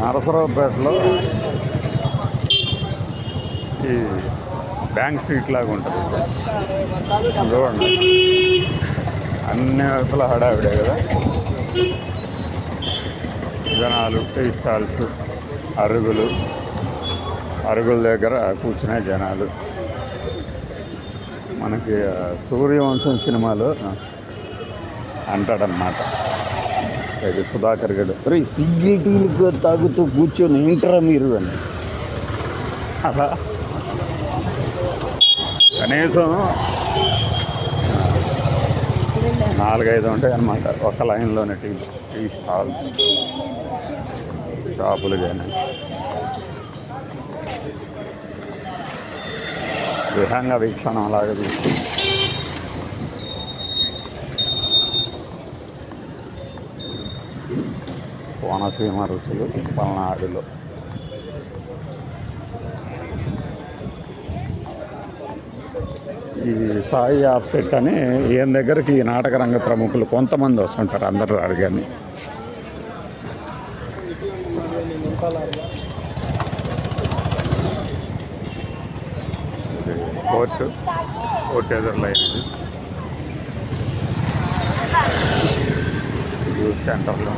నరసరావుపేటలో ఈ bank street లాగా ఉంటుంది. చూడండి. అన్ని వైపులా హడావిడే కదా. జనాలు టీ స్టాల్స్ అరుగులు అరుగుల దగ్గర కూర్చునే జనాలు. మనకి సూర్యవంశం సినిమాలో అంటాడనమాట ఇది సుధాకర్ గడు. రే సింగిల్ టీలకు తాగుతూ కూర్చొని ఏంటరా మీరు అని. అలా? కనీసం నాలుగైదు ఉంటాయి అన్నమాట. ఒక లైన్లోనే టీ టీ స్టాల్స్ షాపులు కానీ విహంగ వీక్షణం అలాగే తీసుకుంది కోనసీమ రుచులు పల్నాడులో. ఈ సాయి ఆఫ్సెట్ అని ఈయన దగ్గరికి ఈ నాటక రంగ ప్రముఖులు కొంతమంది వస్తుంటారు అందరు రారు కానీ కోర్టు యూత్ సెంటర్లో.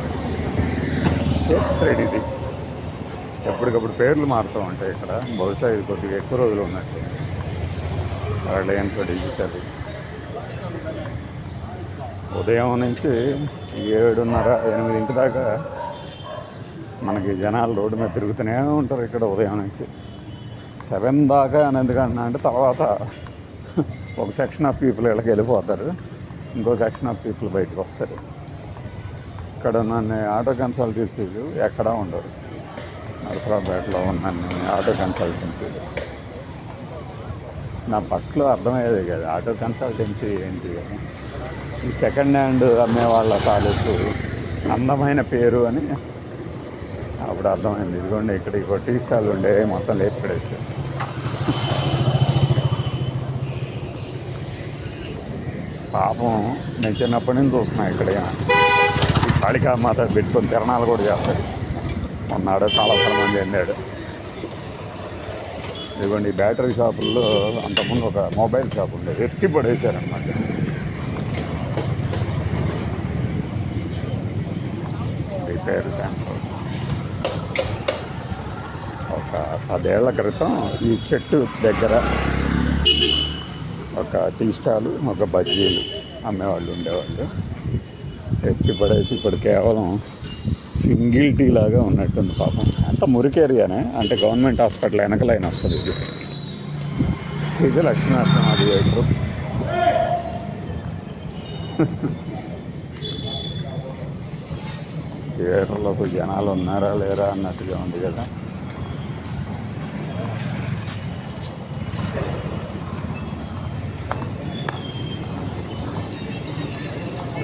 సేఫ్ సైడ్ ఇది. ఎప్పటికప్పుడు పేర్లు మారుతూ ఉంటాయి ఇక్కడ. బహుశా ఇది కొద్దిగా ఎక్కువ రోజులు ఉన్నట్టు. Reliance Digital. ఉదయం నుంచి ఏడున్నర ఎనిమిదింటి దాకా మనకి జనాలు రోడ్డు మీద తిరుగుతూనే ఉంటారు ఇక్కడ ఉదయం నుంచి. సెవెన్ దాకా అని ఎందుకంటున్నా అంటే తర్వాత ఒక సెక్షన్ ఆఫ్ పీపుల్ వీళ్ళకి వెళ్ళిపోతారు. ఇంకో సెక్షన్ ఆఫ్ పీపుల్ బయటకు వస్తారు. ఇక్కడ నన్ను ఆటో కన్సల్టెన్సీలు ఎక్కడా ఉండరు. నరసరావుపేటలో ఉన్న ఆటో కన్సల్టెన్సీలు నా ఫస్ట్లో అర్థమయ్యేది కదా ఆటో కన్సల్టెన్సీ ఏంటి అని. ఈ సెకండ్ హ్యాండ్ అమ్మే వాళ్ళ తాలూకు అందమైన పేరు అని అప్పుడు అర్థమైంది. ఇదిగోండి ఇక్కడ ఇంకో టీ స్టాల్ ఉండే మొత్తం లేపు పాపం నేను చిన్నప్పటి నుంచి చూస్తున్నా ఇక్కడ. కాళికామాత పెట్టుకొని తిరణాలు కూడా చేస్తాడు. ఉన్నాడు చాలా మంది వెళ్ళాడు ఇదిగోండి బ్యాటరీ షాపుల్లో అంతకుముందు ఒక మొబైల్ షాప్ ఉండేది. ఎత్తి పడేశారనమాట రిపేర్ సెంటర్ ఒక పదేళ్ళ క్రితం ఈ చెట్టు దగ్గర ఒక టీ స్టాలు ఒక బజ్జీలు అమ్మేవాళ్ళు ఉండేవాళ్ళు. ఎత్తి పడేసి ఇప్పుడు కేవలం సింగిల్ టీ లాగా ఉన్నట్టుంది పాపం. అంత మురికి ఏరియానే. అంటే గవర్నమెంట్ హాస్పిటల్ వెనకలైన వస్తుంది ఇది. ఇది లక్ష్మీనరసింహ థియేటర్ థియేటర్లో జనాలు ఉన్నారా లేరా అన్నట్టుగా ఉంది కదా.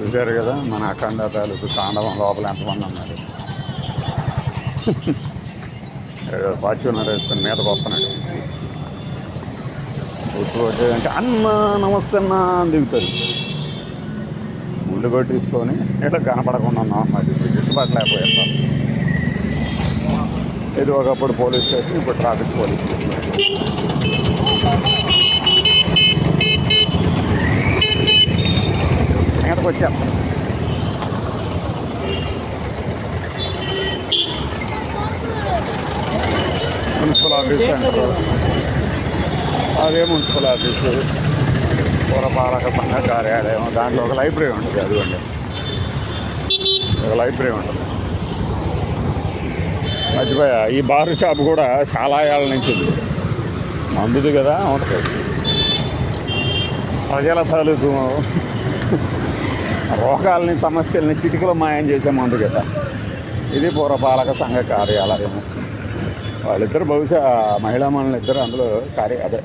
చూశారు కదా మన అఖండ తాలూకు తాండవం లోపల ఎంతమంది ఉన్నారు. ఏదో ఫార్చ్యూనర్ వేసుకొని మీదకి వస్తున్నాడు అన్న నమస్తే అన్న అని దిగుతారు. ముళ్ళు కొట్టేసుకొని ఇట్లా కనపడకుండా ఉన్నాం మరి గిట్టుబాట్లేకపోయారు ఇది ఒకప్పుడు పోలీస్ స్టేషన్ ఇప్పుడు ట్రాఫిక్ పోలీస్ స్టేషన్. వచ్చాం. Municipal office center. అదే మున్సిపల్ ఆఫీసు. పురపాలక సంఘ కార్యాలయం. దాంట్లో ఒక లైబ్రరీ ఉంటుంది అదిగోండి. ఒక లైబ్రరీ ఉంటుంది. మర్చిపోయా ఈ బార్ షాప్ కూడా చాలా ఏళ్ళ నుంచి ఉంది. మందుది కదా ఉంటుంది ప్రజల తాలూకు రోగాల్ని సమస్యల్ని చిటికలో మాయం చేసే మందు కదా. ఇది పురపాలక సంఘ కార్యాలయం. వాళ్ళిద్దరు బహుశా మహిళా మనులు ఇద్దరు అందులో కార్య అదే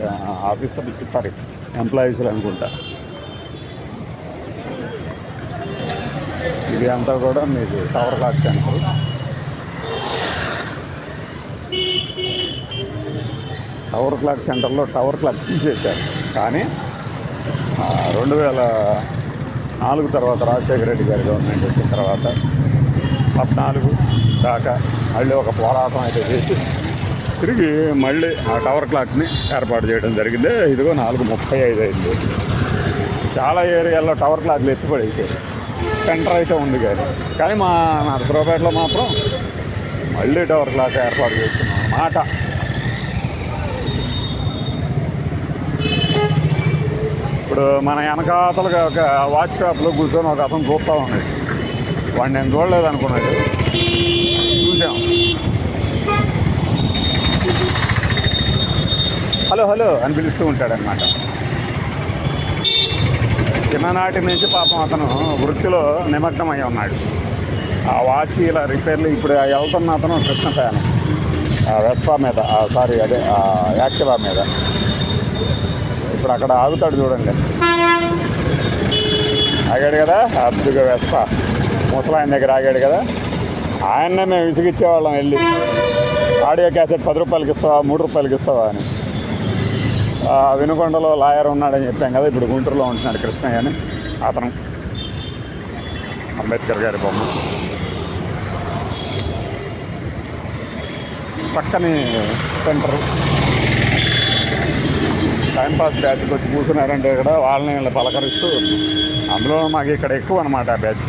ఆఫీసర్ సారీ ఎంప్లాయీస్లు అనుకుంటా. ఇది అంతా కూడా మీకు tower clock center tower clock సెంటర్లో టవర్ క్లాక్ తీసేశారు. కానీ రెండు వేల నాలుగు తర్వాత రాజశేఖర రెడ్డి గారి గవర్నమెంట్ వచ్చిన తర్వాత పద్నాలుగు దాకా మళ్ళీ ఒక పోరాటం అయితే చేసి తిరిగి మళ్ళీ ఆ టవర్ క్లాక్ని ఏర్పాటు చేయడం జరిగింది. ఇదిగో నాలుగు ముప్పై ఐదు అయింది. చాలా ఏరియాల్లో టవర్ క్లాక్లు ఎత్తిపడేసారు. సెంటర్ అయితే ఉంది కానీ కానీ మా నరసరావుపేటలో మాత్రం మళ్ళీ టవర్ క్లాక్ ఏర్పాటు చేస్తున్నాం అన్నమాట ఇప్పుడు మన వెనకాతలుగా ఒక వాచ్ షాప్లో కూర్చొని ఒక అతను చూస్తూ ఉన్నాడు. వాడిని నేను చూడలేదు అనుకున్నాడు. చూసాం హలో హలో అని పిలుస్తూ ఉంటాడనమాట చిన్ననాటి నుంచి పాపం అతను వృత్తిలో నిమగ్నమై ఉన్నాడు. ఆ వాచ్ ఇలా రిపేర్లు ఇప్పుడు వెళ్తున్న అతను కృష్ణ ఫ్యాన్. ఆ వెస్పా మీద సారీ అదే యాక్టివా మీద. ఇప్పుడు అక్కడ ఆగుతాడు చూడండి. ఆగాడు కదా? అద్దుగా వెస్ప. ముసలాయన దగ్గర ఆగాడు కదా? ఆయన్నే మేము విసిగిచ్చేవాళ్ళం వెళ్ళి. ఆడియో క్యాసెట్ పది రూపాయలకి ఇస్తావా మూడు రూపాయలకి ఇస్తావా అని. ఆ, వినుకొండలో లాయర్ ఉన్నాడని చెప్పాం కదా ఇప్పుడు గుంటూరులో ఉంటున్నాడు కృష్ణయ్య అని. అతను అంబేద్కర్ గారి బొమ్మ. పక్కనే సెంటర్. టైంపాస్ బ్యాచ్కి వచ్చి కూర్చున్నారంటే కూడా వాళ్ళని వీళ్ళని పలకరిస్తూ అందులో మాకు ఇక్కడ ఎక్కువ అనమాట ఆ బ్యాచ్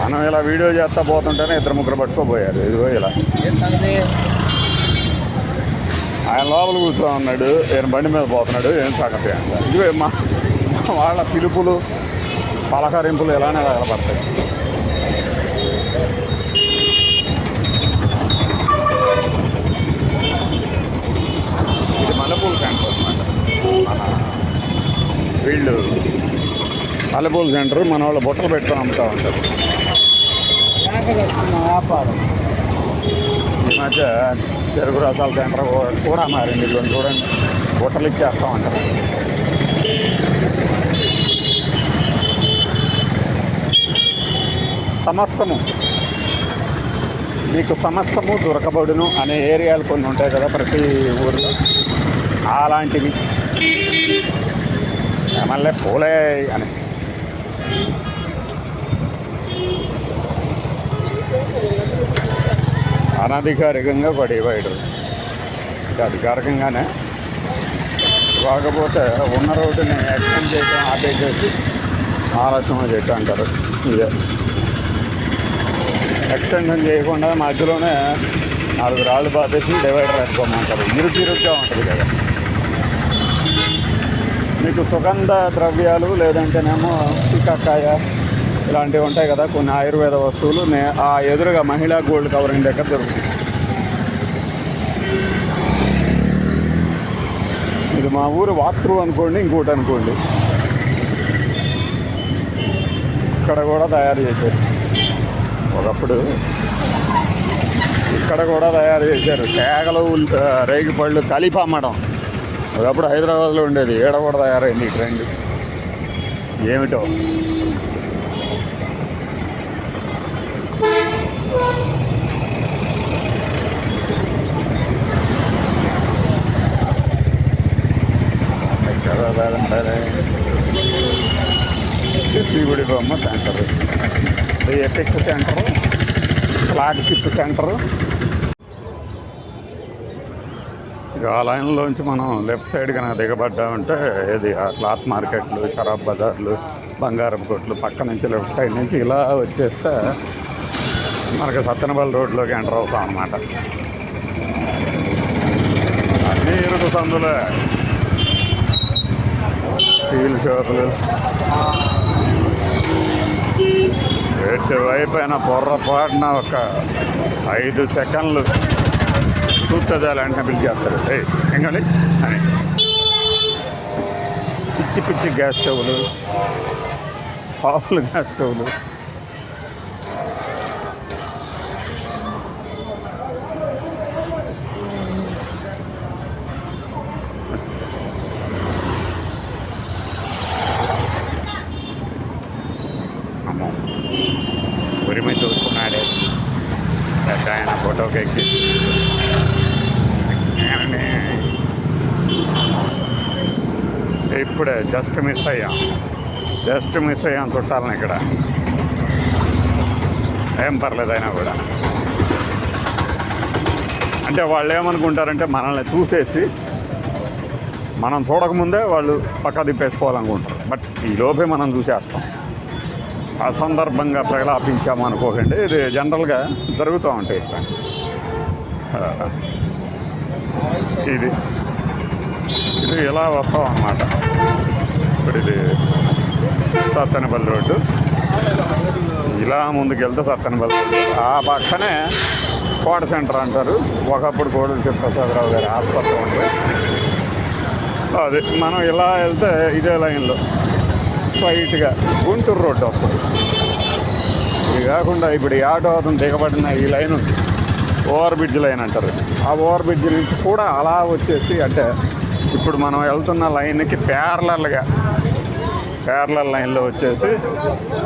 మనం ఇలా వీడియో చేస్తా పోతుంటేనే ఇద్దరు ముగ్గురు పట్టుకోపోయారు ఇదిగో ఇలా. ఆయన లోపల కూర్చో ఉన్నాడు ఈయన బండి మీద పోతున్నాడు ఏం సంగతి అంట. ఇదిగో మా మా వాళ్ళ పిలుపులు పలకరింపులు ఇలానే తగలబడతాయి ఇది సెంటర్ అనమాట వీళ్ళు మల్లెపూల సెంటర్ మన వాళ్ళు బుట్టలు పెట్టుకొని అమ్ముతూ ఉంటారు. వ్యాపారం ఈ మధ్య చెరుకు రసాల సెంటర్ కూడా మారింది. ఇదిగో చూడండి. బుట్టలు ఇచ్చేస్తూ ఉంటారు. సమస్తము. మీకు సమస్తము దొరకబడును అనే ఏరియాలు కొన్ని ఉంటాయి కదా ప్రతి ఊరిలో. అలాంటివి. మళ్ళీ పూలే అని. అనధికారికంగా పడేవాడు డివైడర్ ఇది అధికారికంగానే. కాకపోతే ఉన్న రోడ్డుని ఎక్స్టెండ్ చేయడం ఆపేసేసి ఆలస్యం చేయటం అంటారు. ఇదే. ఎక్స్టెన్షన్ చేయకుండా మధ్యలోనే నాలుగు రాళ్ళు పాతేసి డివైడర్ వేసుకోమంటారు. ఇరుకు ఇరుగ్గా ఉంటుంది కదా. మీకు సుగంధ ద్రవ్యాలు లేదంటేనేమో చిక్కకాయ ఇలాంటివి ఉంటాయి కదా కొన్ని ఆయుర్వేద వస్తువులు. నే ఆ ఎదురుగా మహిళా గోల్డ్ కవరింగ్ దగ్గర దొరుకుతుంది ఇది మా ఊరు వాత్రు అనుకోండి ఇంకోటి అనుకోండి. ఇక్కడ కూడా తయారు చేశారు. ఒకప్పుడు ఇక్కడ కూడా తయారు చేశారు. తేగలు రేగిపళ్ళు కలిపి అమ్మడం. ఒకప్పుడు హైదరాబాద్లో ఉండేది. ఏడ కూడా తయారైంది ఈ ట్రెండ్. ఏమిటో? శ్రీగుడి బొమ్మ center. Effect center flagship center ఇక ఆ లైన్లోంచి మనం లెఫ్ట్ సైడ్ కనుక దిగబడ్డామంటే ఇది ఆ క్లాత్ మార్కెట్లు షరాబ్ బజార్లు బంగారం కొట్లు పక్క నుంచి లెఫ్ట్ సైడ్ నుంచి ఇలా వచ్చేస్తే మనకు సత్తెనపల్లి రోడ్లోకి ఎంటర్ అవుతాం అన్నమాట. అన్నీ ఇరుకు సందులే స్టీల్ షాపులు ఎటువైపు అయినా పొర్రపాటున ఒక ఐదు సెకండ్లు చూస్తుంది అలాంటి పిలిచేస్తారు ఏ ఎంగండి అని. పిచ్చి పిచ్చి గ్యాస్ స్టవ్లు హాఫ్లు గ్యాస్ స్టవ్లు ఉరిమి చూసుకున్నాడే. ఆయన ఫోటోకి ఎక్కి ఇప్పుడే జస్ట్ మిస్ అయ్యాం. జస్ట్ మిస్ అయ్యాం చుట్టాలని ఇక్కడ. ఏం పర్లేదు అయినా కూడా. అంటే వాళ్ళు ఏమనుకుంటారంటే మనల్ని చూసేసి మనం చూడకముందే వాళ్ళు పక్క తిప్పేసుకోవాలనుకుంటారు. బట్ ఈ లోపే మనం చూసేస్తాం. ఆ సందర్భంగా ప్రలాపించాము అనుకోకండి. ఇది జనరల్గా జరుగుతూ ఉంటాయి ఇట్లా ఇది. ఇది ఇలా వస్తాం అన్నమాట. ఇప్పుడు ఇది సత్తెనపల్లి రోడ్డు. ఇలా ముందుకెళ్తే సత్తెనపల్లి రోడ్డు. ఆ పక్కనే కోట సెంటర్ అంటారు. ఒకప్పుడు కోడలు శివప్రసాదరావు గారి ఆసుపత్రి ఉంటుంది అది మనం ఇలా వెళ్తే ఇదే లైన్లో. స్ట్రైట్గా గుంటూరు రోడ్డు వస్తుంది. ఇది కాకుండా ఇప్పుడు ఈ ఆటో అతను దిగబడిన ఈ లైన్ ఉంది. ఓవర్ బ్రిడ్జ్ లైన్ అంటారు. ఆ ఓవర్ బ్రిడ్జ్ నుంచి కూడా అలా వచ్చేసి అంటే ఇప్పుడు మనం వెళ్తున్న లైన్కి ప్యారలల్గా ప్యారలల్ లైన్లో వచ్చేసి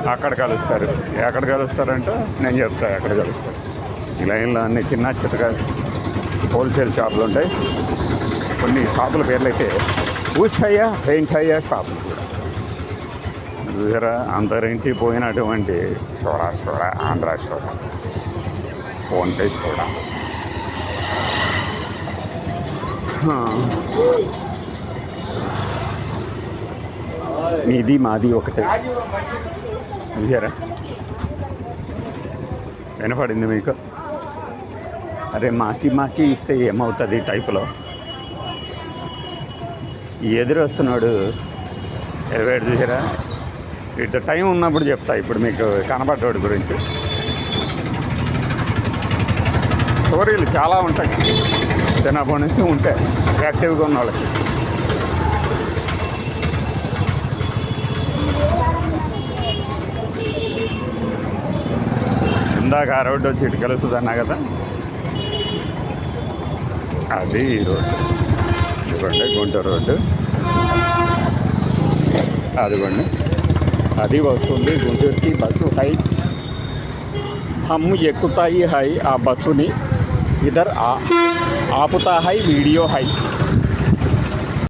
అక్కడ కలుస్తారు. ఎక్కడ కలుస్తారంటే నేను చెప్తాను ఎక్కడ కలుస్తారు. ఈ లైన్లో అన్ని చిన్న చిత్తగా హోల్సేల్ షాపులు ఉంటాయి. కొన్ని షాపుల పేర్లు అయితే ఊచయ్య అయ్యా షాపులు కూడా. చూసారా? అంతరించిపోయినటువంటి soda soda Andhra soda PhonePe soda. మీది మాది ఒకటే. చూసారా వినపడింది మీకు? అరే మాకి మాకి ఇస్తే ఏమవుతుంది టైపులో? ఎదురు వస్తున్నాడు. ఎదురు చూసారా? ఇటు టైం ఉన్నప్పుడు చెప్తా ఇప్పుడు మీకు కనబడ్డోడి గురించి. స్టోరీలు చాలా ఉంటాయి. చిన్నప్పటి నుంచి ఉంటాయి. యాక్టివ్గా ఉన్న వాళ్ళకి. ఇందాక ఆ రోడ్డు వచ్చి ఇటు కలుస్తుంది అన్నా కదా? అది ఈ రోడ్డు. ఇదిగోండి గుంటూరు రోడ్డు. అదిగోండి. అది వస్తుంది గుంటూరుకి బస్సు హై. హమ్ ఎక్కుతాయి హై ఆ బస్సుని. ఇదర్ ఆ ఆపుతా హై వీడియో హై